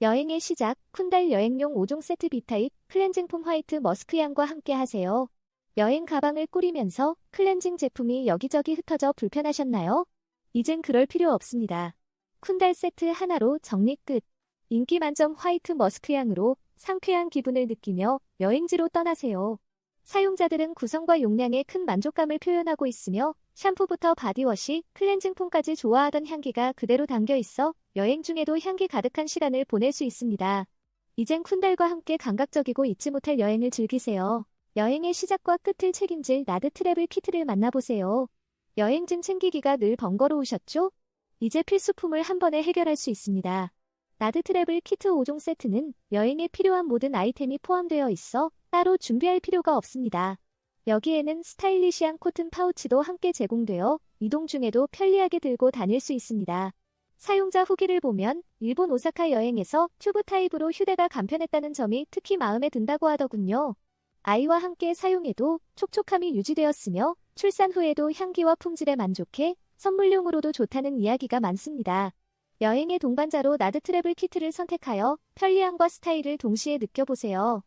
여행의 시작, 쿤달 여행용 5종 세트 B타입 클렌징 폼 화이트 머스크향과 함께 하세요. 여행 가방을 꾸리면서 클렌징 제품이 여기저기 흩어져 불편하셨나요? 이젠 그럴 필요 없습니다. 쿤달 세트 하나로 정리 끝. 인기 만점 화이트 머스크향으로 상쾌한 기분을 느끼며 여행지로 떠나세요. 사용자들은 구성과 용량에 큰 만족감을 표현하고 있으며 샴푸부터 바디워시, 클렌징 폼까지 좋아하던 향기가 그대로 담겨 있어 여행 중에도 향기 가득한 시간을 보낼 수 있습니다. 이젠 쿤달과 함께 감각적이고 잊지 못할 여행을 즐기세요. 여행의 시작과 끝을 책임질 나드 트래블 키트를 만나보세요. 여행짐 챙기기가 늘 번거로우셨죠? 이제 필수품을 한 번에 해결할 수 있습니다. 나드 트래블 키트 5종 세트는 여행에 필요한 모든 아이템이 포함되어 있어 따로 준비할 필요가 없습니다. 여기에는 스타일리시한 코튼 파우치도 함께 제공되어 이동 중에도 편리하게 들고 다닐 수 있습니다. 사용자 후기를 보면 일본 오사카 여행에서 튜브 타입으로 휴대가 간편했다는 점이 특히 마음에 든다고 하더군요. 아이와 함께 사용해도 촉촉함이 유지되었으며 출산 후에도 향기와 품질에 만족해 선물용으로도 좋다는 이야기가 많습니다. 여행의 동반자로 나드 트래블 키트를 선택하여 편리함과 스타일을 동시에 느껴보세요.